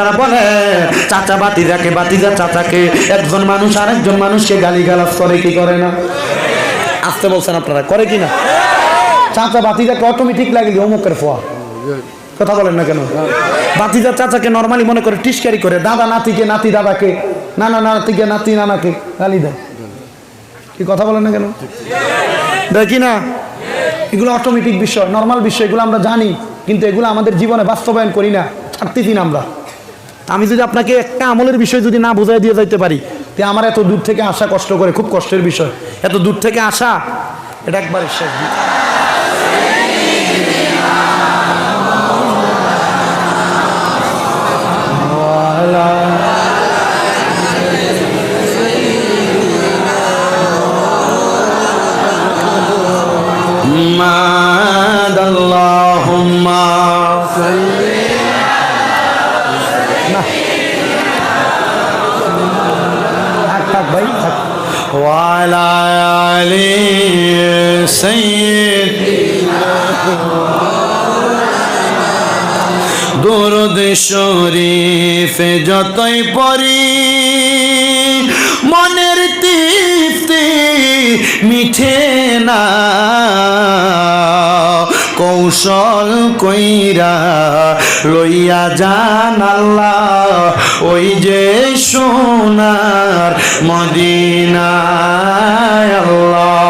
আপনারা বলেন চাচা বাতিজাকে বাতিজা চাচাকে। একজন মানুষ আরেকজন মানুষকে গালি গালাজ করে, কি করে না? আসতে বলছেন আপনারা, করে কি না? চাচা বাতিজাকে অটোমেটিক লাগে অমুকের ফোয়া। কথা বলেন না কেন? বাতিজার চাচাকে নর্মালি মনে করে টিসকারি করে, দাদা নাতিকে, নাতি দাদাকে, নানা নাতিকে, নাতি নানাকে, গালি দেয়। কি কথা বলেন না কেন? দেখি না? এগুলো অটোমেটিক বিষয় নর্মাল বিষয়, এগুলো আমরা জানি, কিন্তু এগুলো আমাদের জীবনে বাস্তবায়ন করি না, ছাড়তেছি না আমরা। আমি যদি আপনাকে একটা আমলের বিষয় যদি না বোঝাই দিয়ে যাইতে পারি, তে আমার এত দূর থেকে আসা কষ্ট করে, খুব কষ্টের বিষয়। এত দূর থেকে আসা, এটা একবার শেষ। শরীফ যতই পড়ি, মনের তৃপ্তি মিঠে না। কৌশল কইরা লইয়া যান আল্লাহ, ওই যে সোনার মদিনায় আল্লাহ।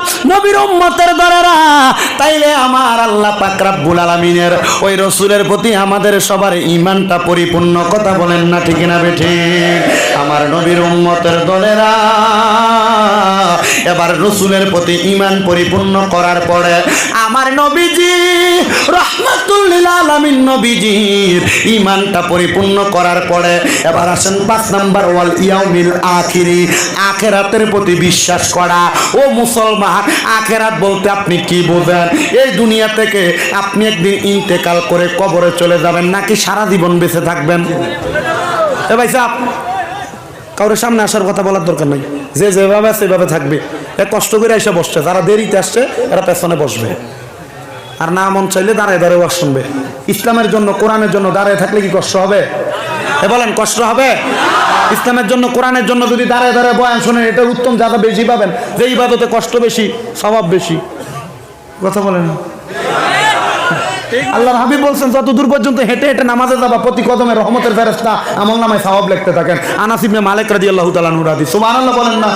নবীর উম্মতের দ্বারা তাইলে আমার আল্লাহ পাক রাব্বুল আলামিনের ওই রসুলের প্রতি আমাদের সবার ইমানটা পরিপূর্ণ কথা বলেন না ঠিক না বেঠে? আমার নবীর উম্মতের দলেরা। এবার রসুলের প্রতি ইমান পরিপূর্ণ করার পরে আমার নবীজি রহমাতুল্লিল আলামিন নবীজির ইমানটা পরিপূর্ণ করার পরে এবার আসেন পাঁচ নাম্বার ওয়াল ইয়াউমিল আখিরি। আখেরাতের প্রতি বিশ্বাস করা। ও মুসলমান, আখেরাত বলতে আপনি কি বোঝেন? এই দুনিয়া থেকে আপনি একদিন ইন্তেকাল করে কবরে চলে যাবেন, নাকি সারা জীবন বেঁচে থাকবেন? এ ভাই সাহেব কারোর সামনে আসার কথা বলার দরকার নাই। যে যেভাবে আছে সেভাবে থাকবে। এ কষ্ট করে এসে বসছে। যারা দেরিতে আসছে, এরা পেছনে বসবে। আর না মন চাইলে দাঁড়ায় দাঁড়ায় ওয়াজ শুনবে। ইসলামের জন্য, কোরআনের জন্য দাঁড়ায় থাকলে কি কষ্ট হবে? এ বলেন, কষ্ট হবে? ইসলামের জন্য, কোরআনের জন্য যদি দাঁড়ায় দাঁড়ায় বয়ান শোনেন, এটার উত্তম যারা বেশি পাবেন। যে ইবাদতে কষ্ট বেশি, স্বভাব বেশি। কথা বলেন আল্লাহর হাবিব বলছেন, যত দূর পর্যন্ত হেঁটে হেঁটে নামাজে যাবা, প্রতি কদমে রহমতের ফেরেস্তা আমল নামায় সওয়াব লিখতে থাকেন। আনাস ইবনে মালিক রাদিয়াল্লাহু তাআলা নুর হাদিস সুবহানাল্লাহ বলেন না।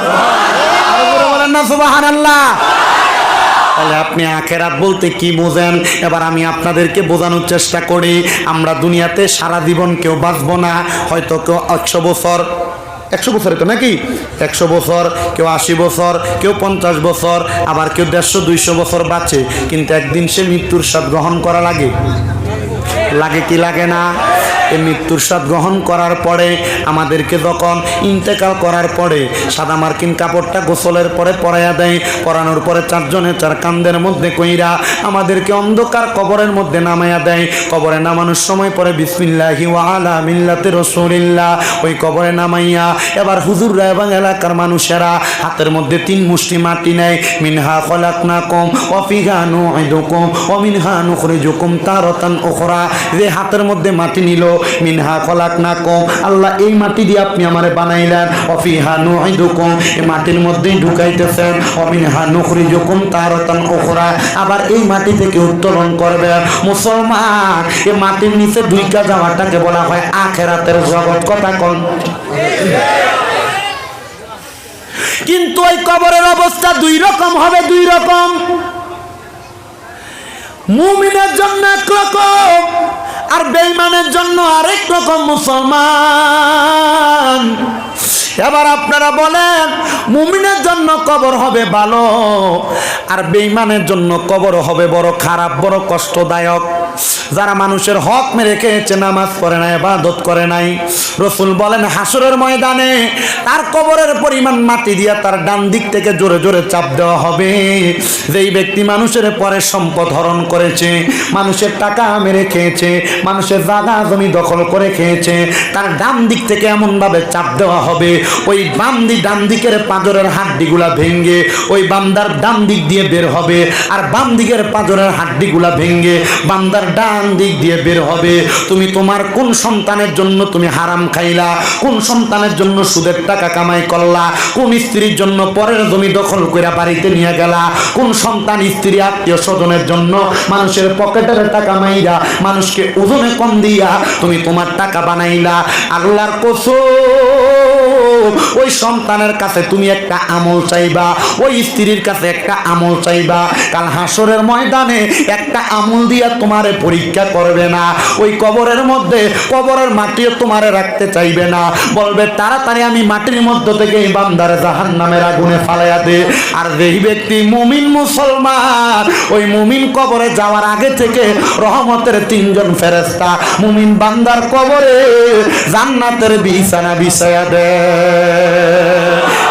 জোরে বলেন না, সুবহানাল্লাহ। তাহলে আপনি আখেরাত বলতে কি বোঝেন? এবার আমি আপনাদেরকে বোঝানোর চেষ্টা করি। আমরা দুনিয়াতে সারা জীবন কেউ বাঁচবো না, হয়তো কেউ একশো বছর একশো বছরে তো নাকি? একশো বছর, কেউ আশি বছর, কেউ পঞ্চাশ বছর, আবার কেউ দেড়শো, দুইশো বছর বাঁচে। কিন্তু একদিন সে মৃত্যুর স্বাদ গ্রহণ করা লাগে। লাগে কি লাগে না? এই মৃত্যুর স্বাদ গ্রহণ করার পরে আমাদেরকে যখন ইন্তেকাল করার পরে সাদা মার্কিন কাপড়টা গোসলের পরে পরাইয়া দেয়, পরানোর পরে চারজনে চার কান্দের মধ্যে কইরা আমাদেরকে অন্ধকার কবরের মধ্যে নামাইয়া দেয়। কবরে নামানোর সময় পরে বিসমিল্লাহি আলা মিল্লাতে রসুলিল্লাহ, ওই কবরে নামাইয়া এবার হুজুররা এবং এলাকার মানুষেরা হাতের মধ্যে তিন মুষ্টি মাটি নেয়। মিনহা কলাক না খলাকনাকুম ওয়া ফিহা নুইদুকুম ওয়া মিনহা নুখরিজুকুম তারাতান ওখরা যে হাতের মধ্যে মাটি নিল মিনহা খলাকনাকুম। আল্লাহ, এই মাটি দিয়ে আপনি আমারে বানাইলেন। অফিহা নুইদুকুম এই মাটির মধ্যেই ঢুকাইতেছেন। অমিনহা নুখরিজুকুম তারাতান উখরা। আবার এই মাটি থেকে উত্তোলন করবে মুসলমান এই মাটির নিচে ঢুইকা যাওয়াটাকে বলা হয় আখেরাতের জগৎ। কথা কোন। কিন্তু ওই কবরের অবস্থা দুই রকম হবে, দুই রকম। মুমিনের জন্য এক রকম। আর বেইমানের জন্য আরেক রকম মুসলমান। এবার আপনারা বলেন, মুমিনের জন্য কবর হবে ভালো, আর বেইমানের জন্য কবর হবে বড় খারাপ, বড় কষ্টদায়ক। যারা মানুষের হক মেরে খেয়েছে, নামাজ পড়ে নাই, ইবাদত করে নাই। রসুল বলেন, হাসরের ময়দানে তার কবরের পরিমাণ মাটি দিয়া তার ডান দিক থেকে জোরে জোরে চাপ দেওয়া হবে। যেই ব্যক্তি মানুষের পরে সম্পদ হরণ করেছে, মানুষের টাকা মেরে খেয়েছে, মানুষের জাগা জমি দখল করে খেয়েছে, তার ডান দিক থেকে এমন ভাবে চাপ দেওয়া হবে, ওই বাম দিক ডান দিকের পাঁজরের হাড্ডিগুলা ভেঙ্গে ওই বান্দার ডান দিক দিয়ে বের হবে, আর বাম দিকের পাঁজরের হাড্ডিগুলা ভেঙ্গে বান্দার ডান দিক দিয়ে বের হবে। তুমি তোমার কোন সন্তানের জন্য তুমি হারাম খাইলা? কোন সন্তানের জন্য সুদের টাকা কামাই করলা? কোন স্ত্রীর জন্য পরের জমি দখল করে বাড়িতে নিয়ে গেলা? কোন সন্তান স্ত্রী আত্মীয় স্বজনের জন্য মানুষের পকেটের টাকা মাইরা মানুষকে ওজনে কম দিয়া তুমি তোমার টাকা বানাইলা? আল্লাহর কসম। ওই সন্তানের কাছে তুমি একটা আমল চাইবা, ওই স্ত্রীর কাছে একটা আমল চাইবা। কাল হাসরের ময়দানে একটা আমল দিয়া তোমারে পরীক্ষা করবে না। ওই কবরের মধ্যে, কবরের মাটিও তোমারে রাখতে চাইবে না। বলবে, তাড়াতাড়ি আমি মাটির মধ্য থেকে এই বান্দারে জাহান নামের আগুনে ফালাইয়া দে। আর যেই ব্যক্তি মুমিন মুসলমান, ওই মুমিন কবরে যাওয়ার আগে থেকে রহমতের তিনজন ফেরেস্তা মুমিন বান্দার কবরে জান্নাতের বিছানা বিছায়া দে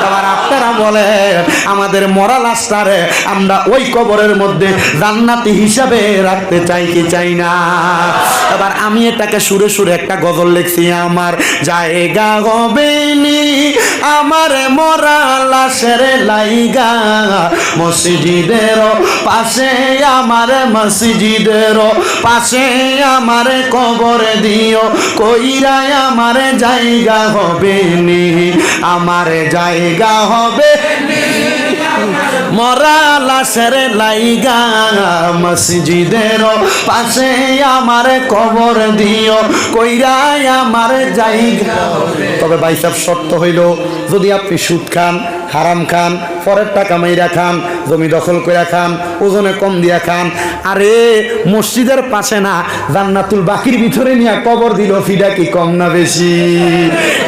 এবার আপনারা বলেন, আমাদের মরা লাশটারে আমরা ওই কবরের মধ্যে জান্নাতি হিসাবে রাখতে চাই কি চাই না। এবার আমি এটাকে সুরে সুরে একটা গজল লিখছি, আমার জায়গা হবে আমার মরা লাশের লাইগা। মসজিদের পাশে আমার মসজিদের পাশে আমার কবর দিও কইরাই আমার জায়গা হবে নি, আমার জায়গা হবে মরা লাশের লাইগা মসজিদের পাশে আমার কবর দিও, কইরাই আমার জায়গা তবে ভাই সাহেব, শর্ত হইল, যদি আপনি সুদ খান হারাম খান, পরের টাকা মাইরা খান, জমি দখল করে খান, ওজনে কম দিয়া খান। আরে, মসজিদের পাশে না, জান্নাতুল বাকির ভিতরে নিয়ে কবর দিল, ফিডা কি কম না বেশি?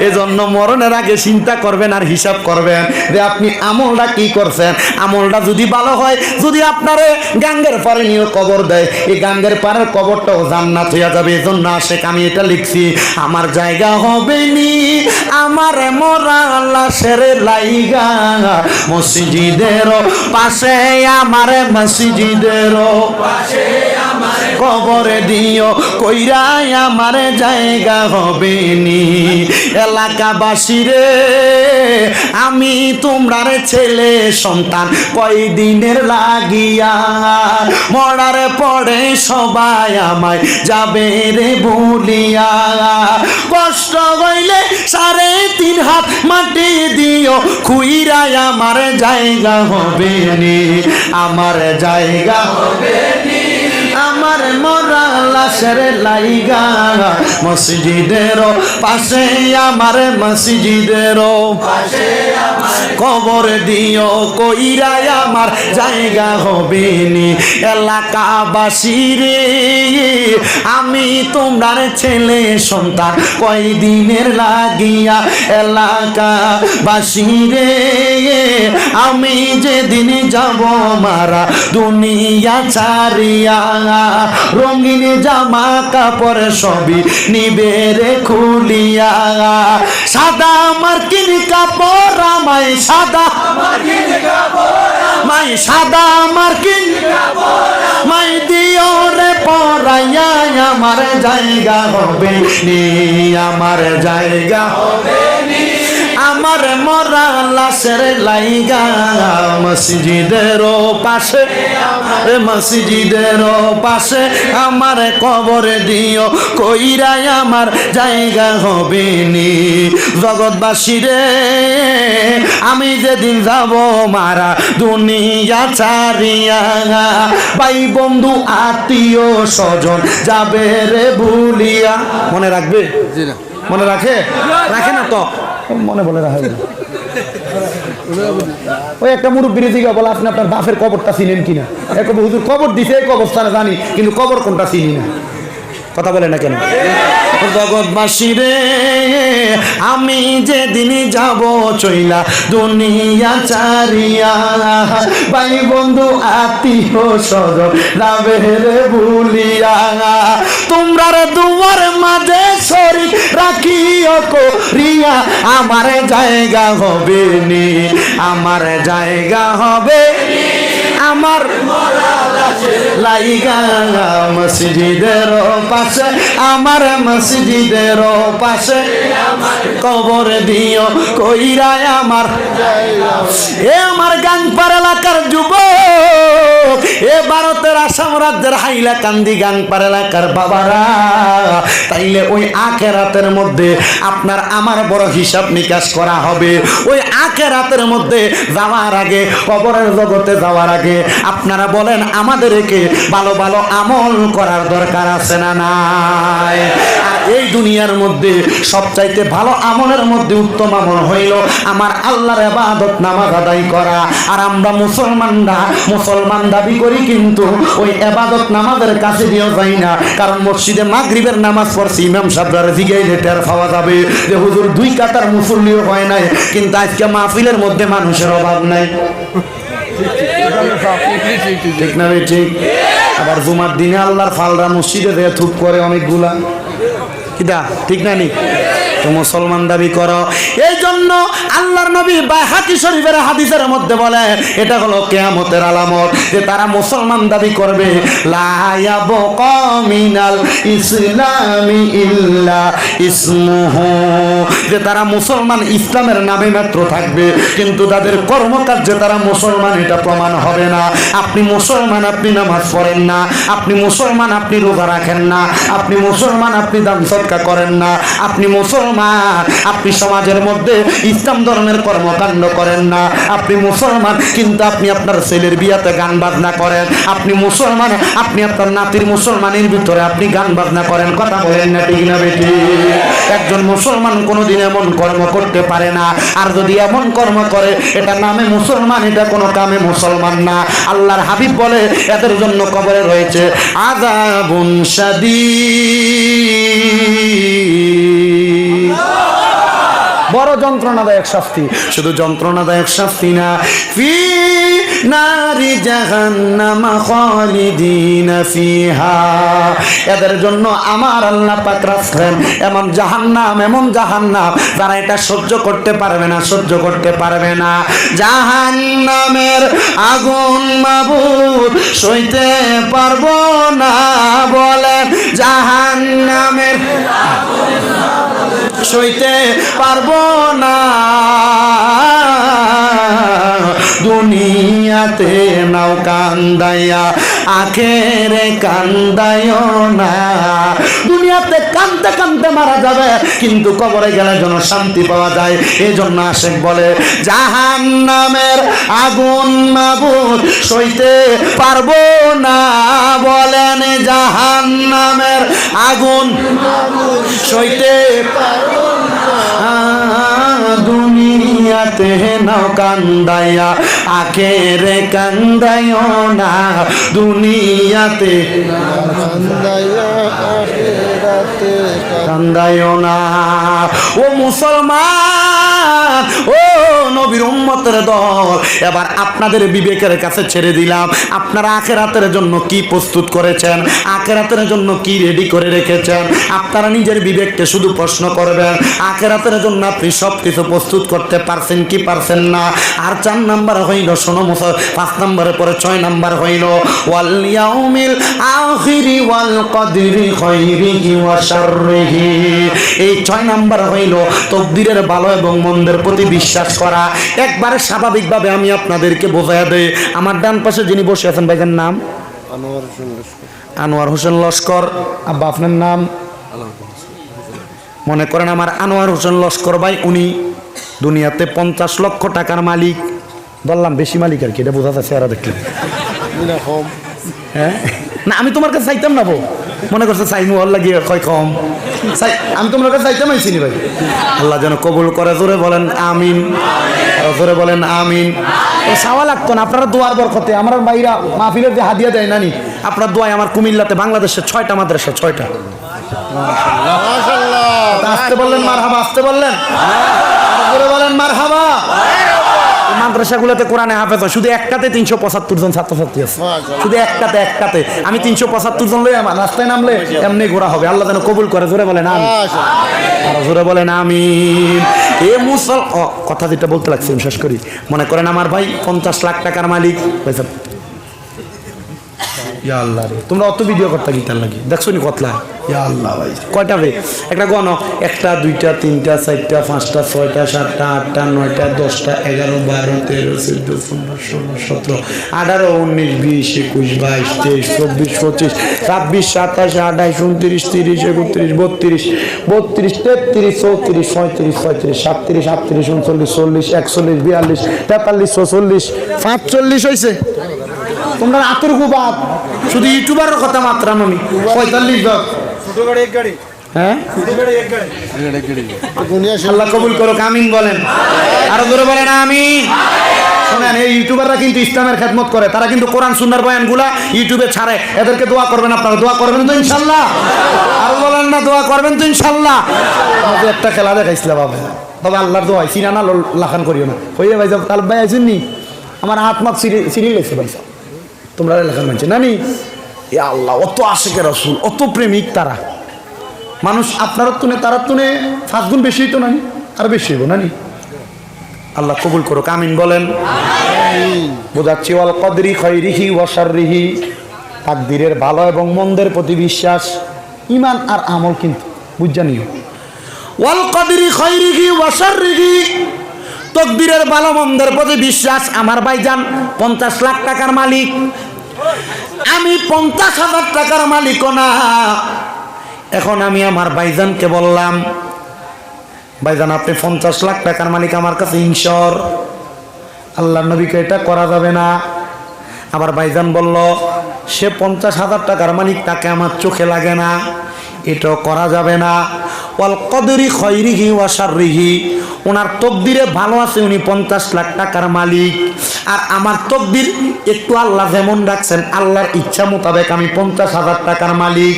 এজন্য মরণের আগে চিন্তা করবেন আর হিসাব করবেন যে আপনি আমলটা কি করছেন। আমলটা যদি ভালো হয়, যদি আপনারে গাঙ্গের পারে নিয়ে কবর দেয়, এই গাঙ্গের পাড়ের কবরটাও জান্নাত হইয়া যাবে। এজন্য আশেক, আমি এটা লিখছি, আমার জায়গা হবে নি আমার মরা লাশের লাইগা মসজিদের পাশে আমার মসজিদেরও পাশে। কবরে দিও, কইরাই আমার জায়গা হবে নি এলাকাবাসী রে, আমি তোমরার ছেলে সন্তান, কয়দিনের লাগিয়া মরার পরে সবাই আমায় যাবে রে ভুলিয়া কষ্ট হইলে সাড়ে তিন হাত মাটি দিও, খুইরাই আমার জায়গা হবে নি আমার জায়গা হবে নি আমার মরা লাশের লাইগা। মসজিদের পাশে আমার মসজিদের কবর দিও কইরাই আমার জায়গা হবে নি আমি তোমার ছেলে সন্তান কয়দিনের লাগিয়া এলাকাবাসী রে আমি যেদিন যাব মারা দুনিয়া ছাড়িয়া। রঙিন জামা কাপড় সবই নিবে রে খুলিয়া। সাদা মার্কিন কাপড় আমায়, সাদা মাই সাদা মার্কিন মাই দিও রে পরাইয়া, আমার জায়গা হবে নি, আমার জায়গা হবে নি। আমার মরা লাশের লাইগা মসজিদের পাশে মসজিদের পাশে আমার কবর দিও কইরাই আমার জায়গা হবে নি। জগৎবাসী রে আমি যেদিন যাব মারা দুনিয়া চারিয়া ভাই বন্ধু আত্মীয় স্বজন যাবে রে ভুলিয়া। মনে রাখবে? মনে রাখে? রাখে না তো? মনে বলে রাখে। ওই একটা মুরব্বীর দিকে বলে আপনি আপনার বাপের কবরটা চিনেন কিনা? এক হুজুর, কবর দিছে, এই কবরস্থানে জানি, কিন্তু কবর কোনটা চিনি না। কথা বলে না কেন? জগৎবাসী রে, আমি যেদিন যাব চইলা দুনিয়া চারিয়া ভাই বন্ধু আত্মীয় স্বজন যাবে রে ভুলিয়া তোমরা দুয়ার মাঝে শরীর রাখিও করিয়া আমার জায়গা হবে নি, আমার জায়গা হবে আমার লাইগা মসজিদের পাশে, আমার মসজিদের পাশে কবর দিও কইরাই আমার। এ আমার গাংপার এলাকার যুবক এ ভারতের আসাম রাজ্যের হাইলা কান্দি গাংপার এলাকার বাবারা। তাইলে ওই আখেরাতের মধ্যে আপনার আমার বড় হিসাব নিকাশ করা হবে। ওই আখেরাতের মধ্যে যাওয়ার আগে, কবরের জগতে যাওয়ার আগে আপনারা বলেন, আমাদেরকে ভালো ভালো আমল করার দরকার আছে না নাই? আর এই দুনিয়ার মধ্যে সবচাইতে ভালো আমলের মধ্যে উত্তম আমল হইল আমার আল্লাহর আবাদত নামাজ আদায় করা। আর আমরা মুসলমানরা, মুসলমান দাবি করি কিন্তু ওই এবাদত নামাজের কাছে দিয়েও যাই না। কারণ মসজিদে মাগরিবের নামাজ পড়ছি, ইমাম সাহেবরা জিগাইলে টের পাওয়া যাবে যে হুজুর দুই কাতার মুসল্লিও হয় নাই, কিন্তু আজকে মাহফিলের মধ্যে মানুষের অভাব নাই। ঠিক না রে ঠিক? আবার জুমার দিনে আল্লাহর ফালরা মসজিদে থুপ করে অনেকগুলা। কিদা? ঠিক না নি? মুসলমান দাবি করো। এই জন্য আল্লাহর নবী বাইহাকি শরীফের হাদিসের মধ্যে বলে, এটা হলো কেয়ামতের আলামত যে তারা মুসলমান দাবি করবে যে তারা মুসলমান ইসলামের নামে মাত্র থাকবে, কিন্তু তাদের কর্মকার্যে তারা মুসলমান, এটা প্রমাণ হবে না। আপনি মুসলমান, আপনি নামাজ পড়েন না। আপনি মুসলমান, আপনি রোজা রাখেন না। আপনি মুসলমান, আপনি দান সৎকা করেন না। আপনি মুসলমান আপনি সমাজের মধ্যে ইসলাম ধর্মের কর্মকাণ্ড করেন না। আপনি মুসলমান, কিন্তু আপনি আপনার ছেলের বিয়াতে গান বাজনা করেন। আপনি মুসলমান, আপনি আপনার নাতির মুসলমানের ভিতরে আপনি গান বাজনা করেন। কথা বলেন না ঠিক না বেটি? একজন মুসলমান কোনোদিন এমন কর্ম করতে পারে না। আর যদি এমন কর্ম করে, এটা নামে মুসলমান, এটা কোনো কামে মুসলমান না। আল্লাহর হাবিব বলে, এদের জন্য কবরে রয়েছে আজাবুন শাদীদ। বড় যন্ত্রণাদায়ক শাস্তি। শুধু যন্ত্রণাদায়ক শাস্তি না, ফি নারি জাহান্নামা খালিদিনা ফিহা। এদের জন্য আমার আল্লাহ পাক রাখছেন এমন জাহান্নাম এমন জাহান্নাম। যারা এটা সহ্য করতে পারবে না, সহ্য করতে পারবে না। জাহান্নামের আগুন মাবুদ সইতে পারব না, বলেন জাহান্নামের সইতে পারব না। দুনিয়াতে নাও কান্দাইয়া, আখেরে কান্দায় না। দুনিয়াতে কান্দতে কান্দতে মারা যাবে, কিন্তু কবরে গেলে যেন শান্তি পাওয়া যায় এই জন্য আশেক বলে জাহান নামের আগুন মাবুদ সইতে পারব না। বলেন জাহান নামের আগুন সইতে দুনিয়াতে নাও কান্দাইয়া আখেরে কান্দায় না দুনিয়াতে কান্দায় না। ও মুসলমান ও নবীর উম্মতের দল। এবার আপনাদের বিবেকের কাছে ছেড়ে দিলাম। আপনারা আখেরাতের জন্য কি প্রস্তুত করেছেন? আখেরাতের জন্য কি রেডি করে রেখেছেন? আপনারা নিজের বিবেককে শুধু প্রশ্ন করবেন, আখেরাতের জন্য আপনি সব কিছু প্রস্তুত করতে পারছেন কি পারছেন না? আর চার নাম্বার হইল, শোনো মুসল পাঁচ নাম্বারের পরে ছয় নাম্বার হইল, ওয়াল ইয়াউমিল আখিরি ওয়াল কদরি খাইরিহি ওয়া শাররিহি। এই ছয় নাম্বার হইল, তকদিরের ভালো এবং মন্দের প্রতি বিশ্বাস করা। একবারে স্বাভাবিকভাবে আমি আপনাদেরকে বোঝাই দেই। আমার ডান পাশে যিনি বসে আছেন ভাইজান নাম? আনোয়ার হোসেন লস্কর। আনোয়ার হোসেন লস্কর। আব্বা আপনার নাম? মনে করেন আমার আনোয়ার হোসেন লস্কর ভাই উনি দুনিয়াতে পঞ্চাশ লক্ষ টাকার মালিক। বললাম বেশি মালিক আর কি এটা বোঝা যাচ্ছে এরা দেখলে হ্যাঁ? না আমি তোমার কাছে চাইতাম না বউ। মনে করছে চাইমু আল্লাহ গিয়ে কয় কম। চাই আমি তোমার কাছে চাইতাম আইসিনি ভাই। আল্লাহ যেন কবুল করে জোরে বলেন আমিন। আরও জোরে বলেন আমিন। চাওয়া লাগতো না আপনারা দোয়ার বরকতে। আমার ভাইরা মাহফিলের যে হাদিয়া দেয় নানি আপনার দোয়ায় আমার কুমিল্লাতে বাংলাদেশের ছয়টা মাদ্রাসা ছয়টা। আসতে বললেন মার হাবা আসতে বললেন? বলেন মার হাবা মাদ্রাসাগুলোতে কোরআনে হাফেজ হয়। শুধু একটাতে তিনশো পঁচাত্তর জন ছাত্রছাত্রী আছে। শুধু একটাতে একটাতে। আমি তিনশো পঁচাত্তর জন লই আমার রাস্তায় নামলে এমনি ঘোরা হবে। আল্লাহ যেন কবুল করে জোরে বলেন আরও জোরে বলেন আমি এ মুসল কথা যেটা বলতে লাগছে, আমি শেষ করি। মনে করেন আমার ভাই পঞ্চাশ লাখ টাকার মালিক। ইয়া তোমরা অত ভিডিও করতে গিতার লাগে। দেখছ নি কতলা? ভাই। কয়টা বে একটা গণ। একটা, দুইটা, তিনটা, চারটা, পাঁচটা, ছয়টা, সাতটা, আটটা, নয়টা, দশটা, এগারো, বারো, তেরো, চোদ্দ, পনেরো, ষোলো, সতেরো, আঠারো, উনিশ, বিশ, একুশ, বাইশ, তেইশ, চব্বিশ, পঁচিশ, ছাব্বিশ, সাতাশ, আঠাইশ, উনত্রিশ, তিরিশ, একত্রিশ, বত্রিশ বত্রিশ, তেত্রিশ, চৌত্রিশ, পঁয়ত্রিশ ছয়ত্রিশ সাতত্রিশ, আটত্রিশ, উনচল্লিশ, চল্লিশ, একচল্লিশ, বিয়াল্লিশ, তেতাল্লিশ ছচল্লিশ পাঁচচল্লিশ হয়েছে তোমরা আতর বাদ শুধু ইউটিউবারের কথা মাত্রা ননি পঁয়তাল্লিশ জন। হ্যাঁ? দুনিয়া আল্লাহ কবুল করো আমিন বলেন। আরও জোরে বলেন আমিন। শোনেন এই ইউটিউবাররা কিন্তু ইসলামের খেদমত করে। তারা কিন্তু কোরআন বয়ানগুলা ইউটিউবে ছাড়ে। এদেরকে দোয়া করবেন আপনারা। দোয়া করবেন তো ইনশাল্লাহ। আরও বলেন না দোয়া করবেন তো ইনশাল্লাহ। আমাদের একটা খেলা দেখাইছিলাম বাবা। তবে আল্লাহর দোয়া সিনা না লাখান করিও না। হইয়ে ভাই যাব তাল ভাই আছেন নি। আমার হাত মাত সিরি লেগছে ভাই তোমরা লেখান মানছে নানি এ আল্লাহ, অত আশেকে রসুল, অত প্রেমিক তারা। মানুষ আপনার তুনে তার তুনে পাঁচ গুণ বেশি তো নানি আর বেশি হইব নানি আল্লাহ কবুল করো কামিন বলেন। বোঝাচ্ছি, ওয়াল কদরি খৈরিহি ওয়াসারিহি তাকদিরের ভালো এবং মন্দের প্রতি বিশ্বাস ইমান আর আমল কিন্তু বুঝজানিও ওয়াল কদরি খৈরিহি ওয়াসারিহি তকদিরের ভালো মন্দের প্রতি বিশ্বাস, আমার ভাইজান, পঞ্চাশ লাখ টাকার মালিক। আমি পঞ্চাশ হাজার টাকার মালিক না। এখন আমি আমার ভাইজানকে বললাম, ভাইজান, আপনি পঞ্চাশ লাখ টাকার মালিক আমার কাছে ইনশর। আল্লাহ নবীকে এটা করা যাবে না। আবার ভাইজান বলল, সে পঞ্চাশ হাজার টাকার মালিক তাকে আমার চোখে লাগে না। এটাও করা যাবে না। ওয়াল কদরি খৈরিহি ওয়াসারিহি ওনার তকদিরে ভালো আছে উনি পঞ্চাশ লাখ টাকার মালিক। আর আমার তকদির একটু আল্লাহ যেমন রাখছেন আল্লাহর ইচ্ছা মোতাবেক আমি পঞ্চাশ হাজার টাকার মালিক।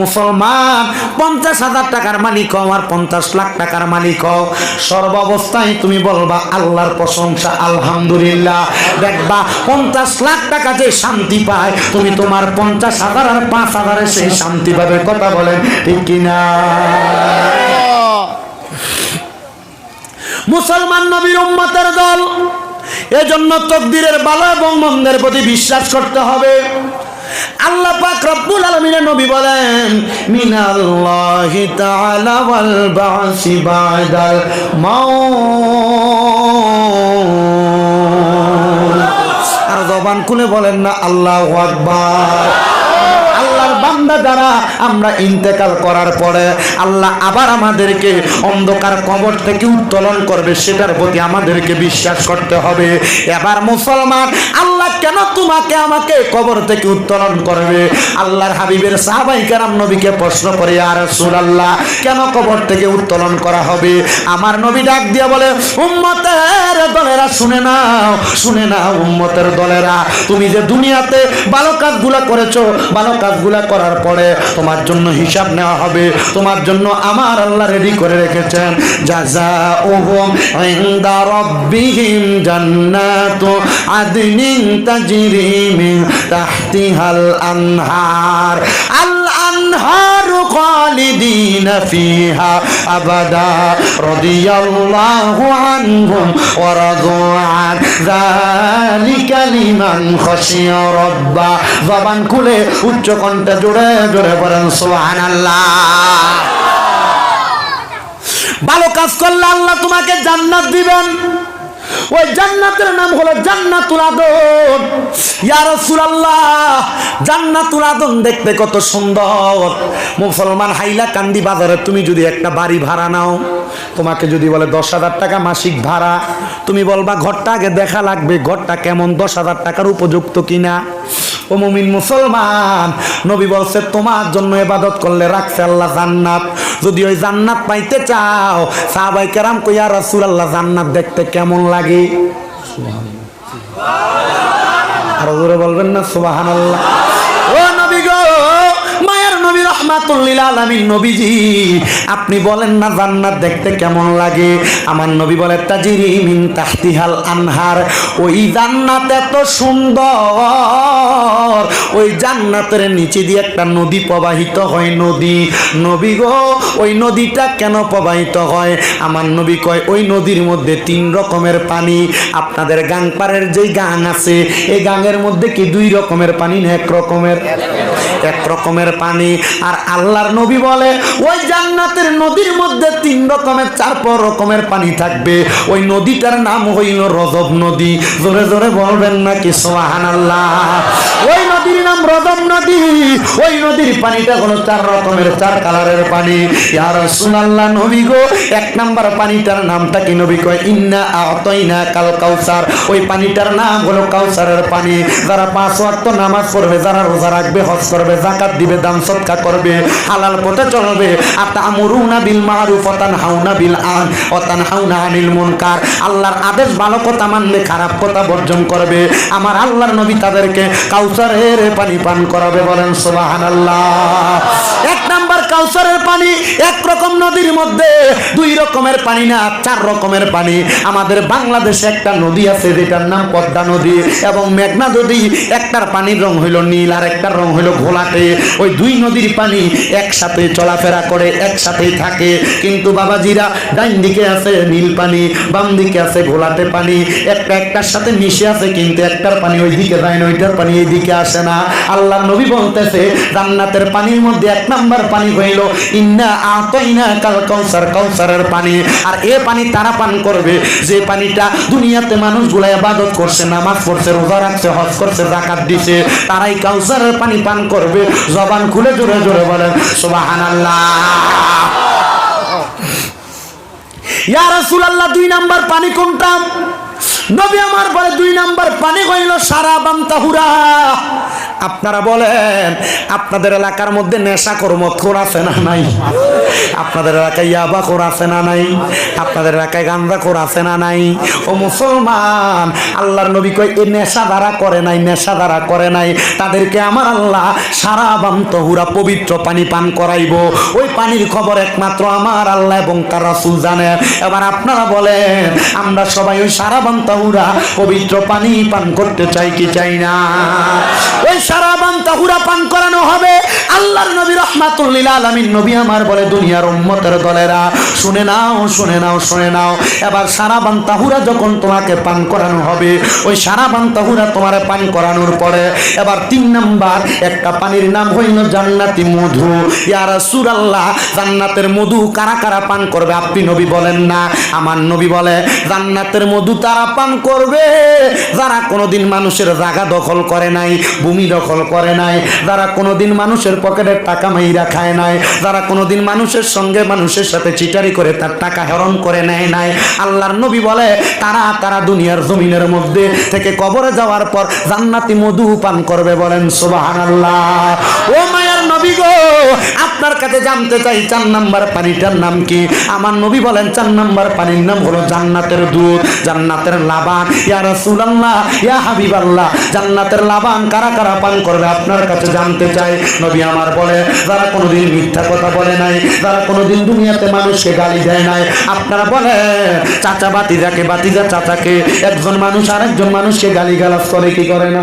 মুসলমান পঞ্চাশ হাজার টাকার মালিক হও, আমার পঞ্চাশ লাখ টাকার মালিক হও। সর্বাবস্থায় তুমি বলবা আল্লাহর প্রশংসা আলহামদুলিল্লাহ। দেখবা পঞ্চাশ লাখ টাকা যে শান্তি পায় তুমি তোমার পঞ্চাশ হাজার আর পাঁচ হাজারের সেই শান্তি পাবে। কথা বলেন মুসলমান নবীর উম্মতের দল, এজন্য তকদিরের ভালো এবং মন্দের প্রতি বিশ্বাস করতে হবে। আল্লাহ পাক রব্বুল আলামিনের নবী বলেন, মিনাল্লাহি তাআলা ওয়াল বাসি বাদাল মাউত। আর জবান খুলে বলেন না, আল্লাহু আকবার। বান্দা যারা, আমরা ইন্তেকাল করার পরে আল্লাহ আবার আমাদেরকে অন্ধকার কবর থেকে উত্তোলন করবে, সেটার প্রতি আমাদেরকে বিশ্বাস করতে হবে। এবার মুসলমান, আল্লাহ কেন তোমাকে আমাকে কবর থেকে উত্তোলন করবে? আল্লাহর হাবিবের সাহাবাই কেরাম নবীকে প্রশ্ন করে আর আল্লাহ কেন কবর থেকে উত্তোলন করা হবে? আমার নবী ডাক দিয়ে বলে, উম্মতের দলেরা, শুনে নাও শুনে নাও উম্মতের দলেরা। তুমি যে দুনিয়াতে ভালো কাজগুলা করেছ, ভালো কাজগুলা করার পরে তোমার জন্য হিসাব নেওয়া হবে, তোমার জন্য আমার আল্লাহ রেডি করে রেখেছেন। জাজা ওহম ইনদা রাব্বিহিম জান্নাতু আদনিন তাজরি মিন তাহতিহাল আনহার। আল আনহার খালিদিন ফিহা আবাদা রাদিয়াল্লাহু আনহুম ওয়া রাদু আন যালিকা লিমান খাশিয়া রাব্বা জবান খুলে উচ্চ কণ্ঠে জোরে জোরে বলেন, সুবহানাল্লাহ। ভালো কাজ করলে আল্লাহ তোমাকে জান্নাত দিবেন। ওই জান্নাতের নাম হলো জান্নাতুল আদন। ইয়া রাসূলুল্লাহ, জান্নাতুল আদন দেখতে কত সুন্দর। মুসলমান হাইলা কান্দি বাজারে, তুমি যদি একটা বাড়ি ভাড়া নাও, তোমাকে যদি বলে দশ হাজার টাকা মাসিক ভাড়া, তুমি বলবা ঘরটা আগে দেখা লাগবে, ঘরটা কেমন, দশ হাজার টাকার উপযুক্ত কিনা? ও মুমিন মুসলমান। নবী বলছে, তোমার জন্য এবাদত করলে রাখছে আল্লাহ জান্নাত। যদি ওই জান্নাত পাইতে চাও সাহাবাই কেরাম কইয়া রাসুল আল্লাহ জান্নাত দেখতে কেমন লাগে? আরও জোরে বলবেন না গো মায়ের আপনি বলেন না জান্নাত দেখতে কেমন লাগে? আমার নবী বলে, তাজিরি মিন তাহতিহাল আনহার, ওই জান্নাত এত সুন্দর, ওই জান্নাতের নিচে দিয়ে একটা নদী প্রবাহিত হয় নদী। নবী গো, ওই নদীটা কেন প্রবাহিত হয়? আমার নবী কয়, ওই নদীর মধ্যে তিন রকমের পানি। আপনাদের গাংপাড়ের যেই গাং আছে, এই গাঙের মধ্যে কি দুই রকমের পানি না এক রকমের? এক রকমের পানি। আর আল্লাহর নবী বলে, ওই জান্নাতের নদীর মধ্যে তিন রকমের, চার পর রকমের পানি থাকবে। ওই নদীটার নাম হইল রজব নদী। জোরে জোরে বলবেন নাকি সোহান আল্লাহ ওই নদীর নদী। ওই নদীর পানিটা হলো চার রকমের, চার কালারের পানি। ইয়ার সুনাল্লাহ নবী গো, এক নাম্বার পানিটার নামটা কি নবী কয়? ইন্না আতইনা কাল কাউসার। ওই পানিটার নাম হলো কাউসারের পানি। যারা পাঁচ ওয়াক্ত নামাজ পড়বে, যারা রোজা রাখবে, হজ করবে জাকাত দিবে সৎকা করবে, হালাল পথে চলবে আমরুনা বিল মারুফ ওয়াতান হাউনা বিল আন ওয়াতান হাউনা আনিল আল্লাহর আদেশ ভালো কথা মানলে খারাপ কথা বর্জন করবে। আমার আল্লাহর নবী তাদেরকে কাউসারের পানি পান করাবে বলেন সোবাহান এক নাম্বার কাউসারের পানি, এক রকম নদীর মধ্যে, দুই রকমের পানি না, চার রকমের পানি। আমাদের বাংলাদেশে একটা নদী আছে, যেটার নাম পদ্মা নদী এবং মেঘনা নদী। একটার পানির রং হইল নীল আর একটার রং হইল ঘোলাটে। ওই দুই নদীর পানি একসাথে চলাফেরা করে একসাথেই থাকে। কিন্তু বাবাজিরা ডাইন দিকে আছে নীল পানি, বাম দিকে আছে ঘোলাটে পানি। একটা একটার সাথে মিশে আছে, কিন্তু একটার পানি ওই দিকে যায় না, ওইটার পানি এই দিকে আসে না। আল্লাহ নবী বলতেছে, জান্নাতের পানির মধ্যে এক নাম্বার পানি হইল ইন্না আতইনা কাল কাউসার, কাউসারের পানি। আর এ পানি তারা পান করবে। যে পানিটা দুনিয়াতে মানুষগুলা ইবাদত করছে, নামাজ পড়ছে, রোজা রাখছে, হজ করছে, জাকাত দিছে, তারাই কাউসারের পানি পান করবে। জবান খুলে জোরে জোরে বলেন, সুবহানাল্লাহ। ইয়া রাসূলুল্লাহ, দুই নাম্বার পানি কোনটা? নবী আমার বলে দুই নাম্বার পানি হইল সারা বান্তাহুরা আপনারা বলেন, আপনাদের এলাকার মধ্যে নেশা কর্মক্ষর আছে না নাই? আপনাদের এলাকায় ইয়াবা কর আছে না নাই? আপনাদের এলাকায় গান্দা কর আছে না নাই? ও মুসলমান, আল্লাহর নবী কই এই নেশা দ্বারা করে নাই নেশা দ্বারা করে নাই। তাদেরকে আমার আল্লাহ সারা বান্তহুরা পবিত্র পানি পান করাইব। ওই পানির খবর একমাত্র আমার আল্লাহ এবং তার রাসূল জানেন এবার আপনারা বলেন, আমরা সবাই ওই সারা বান্তাহুরা পবিত্র পানি পান করতে চাই কি চাই না? ওই সারা বান্তাহুরা পান করানো হবে। আল্লাহর নবী রহমাতুল্লিল আলামিন নবী আমার বলে, দুনিয়ার উম্মতের দলেরা, শুনে নাও শুনে নাও শুনে নাও। এবার সারা বান্তাহুরা যখন তোমাকে পান করানো হবে, ওই সারা বান্তাহুরা তোমার পান করানোর পরে এবার তিন নাম্বার, একটা পানির নাম হইল জান্নাতি মধু। ইয়া রাসূলুল্লাহ, জান্নাতের মধু কারা কারা পান করবে? আপনি নবী বলেন না। আমার নবী বলে, জান্নাতের মধু তারা পান করবে। যারা কোনোদিন মানুষের জায়গা দখল করে নাই, ভূমি দখল করে নাই। যারা কোনোদিন মানুষের পকেটের টাকা মাইরা খায় নাই, যারা কোনোদিন মানুষের সঙ্গে মানুষের সাথে চিটারি করে তার টাকা হরণ করে নেয় নাই। আল্লাহর নবী বলে, তারা তারা দুনিয়ার জমিনের মধ্যে থেকে কবরে যাওয়ার পর জান্নাতি মধু পান করবে বলেন, সুবহানাল্লাহ। ও মায়ার নবী গো, আপনার কাছে জানতে চাই, চার নাম্বার পানিটার নাম কি? আমার নবী বলেন, চার নাম্বার পানির নাম হলো জান্নাতের দুধ, জান্নাতের লাবান। ইয়া রাসূলুল্লাহ, ইয়া হাবিবাল্লাহ, জান্নাতের লাবান কারা কারা আহ্বান করবে, আপনার কাছে জানতে চাই। নবী আমার বলে, যারা কোনোদিন মিথ্যা কথা বলে নাই, যারা কোনোদিন দুনিয়াতে মানুষকে গালি দেয় নাই, আপনারা বলে, চাচা বাতি বাতিজাকে, বাতিজা চাচাকে, একজন মানুষ আর একজন মানুষকে গালি গালাজ করে কি করে না?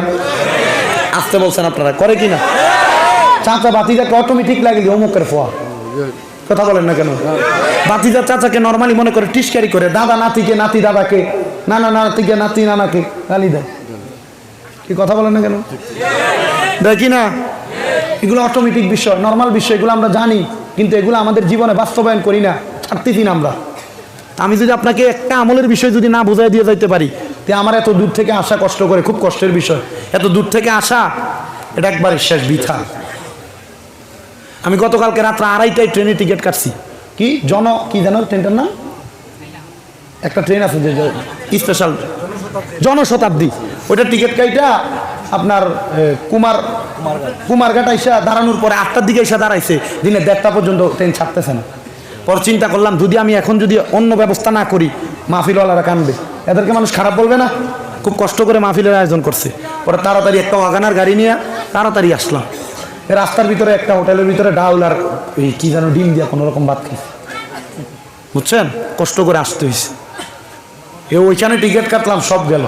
আসতে বলছেন আপনারা, করে কি না? চাচা বাতিজাকে অটোমেটিক লাগলি অমুকের ফোয়া। কথা বলেন না কেন? বাতিজার চাচাকে নর্মালি মনে করে টিসকারি করে, দাদা নাতিকে, নাতি দাদাকে, নানা নাতিকে, নাতি নানাকে গালি দেয়। কি কথা বলেন না কেন? দেখি না? এগুলো অটোমেটিক বিষয় নর্মাল বিষয়, এগুলো আমরা জানি, কিন্তু এগুলো আমাদের জীবনে বাস্তবায়ন করি না, ছাড়তেছি না আমরা। আমি যদি আপনাকে একটা আমলের বিষয় যদি না বোঝাই দিয়ে যাইতে পারি, তে আমার এত দূর থেকে আসা কষ্ট করে, খুব কষ্টের বিষয়। এত দূর থেকে আসা, এটা একবার শেষ বৃথা। আমি গতকালকে রাত্রে আড়াইটায় ট্রেনে টিকিট কাটছি। কি? জন, কি জানো ট্রেনটার নাম? একটা ট্রেন আছে যে, স্পেশাল, জনশতাব্দী। ওইটা টিকিট কাইটা আপনার কুমার, কুমারঘাট আইসা দাঁড়ানোর পরে আটটার দিকে এসে দাঁড়াইছে। দিনে দেড়টা পর্যন্ত ট্রেন ছাড়তেছে না। পর চিন্তা করলাম, যদি আমি এখন যদি অন্য ব্যবস্থা না করি, মাহফিলওয়ালারা কানবে। এদেরকে মানুষ খারাপ বলবে না? খুব কষ্ট করে মাহফিলের আয়োজন করছে। পরে তাড়াতাড়ি একটা ওয়াগানার গাড়ি নিয়ে তাড়াতাড়ি আসলাম। রাস্তার ভিতরে একটা হোটেলের ভিতরে ডাউল আর এই কি যেন ডিম দিয়া কোনো রকম ভাত খাইছে। বুঝছেন? কষ্ট করে আসতে হয়েছে এ, ওইখানে টিকিট কাটলাম, সব গেল।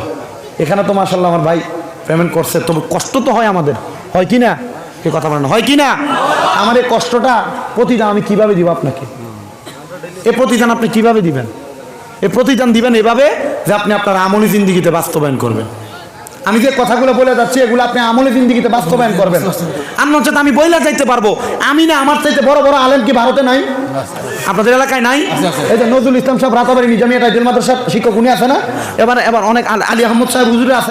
এখানে তো মাসাল্লাহ আমার ভাই পেমেন্ট করছে তবে কষ্ট তো হয় আমাদের। হয় কি না? এই কথা বলেন হয় কি না? আমার এই কষ্টটা প্রতিদান আমি কীভাবে দিব আপনাকে? এ প্রতিদান আপনি কীভাবে দিবেন? এ প্রতিদান দিবেন এভাবে যে আপনি আপনার আমলি জিন্দিগিতে বাস্তবায়ন করবেন। আমি যে কথাগুলো বলে যাচ্ছি এগুলো আপনি আমলি জিন্দিগিতে বাস্তবায়ন করবেন। আর নচেত আমি বইলা যাইতে পারব। আমি না আমার চাইতে বড় বড় আলেম কি ভারতে নাই? আপনাদের এলাকায় নাই? এই যে নজরুল ইসলাম সাহেব রাতাবাড়ি নিজামিয়া টাইটেল মাদ্রাসার শিক্ষক উনি আছে না? এবার এবার অনেক আলী আহমদ সাহেব হুজুরে আছে।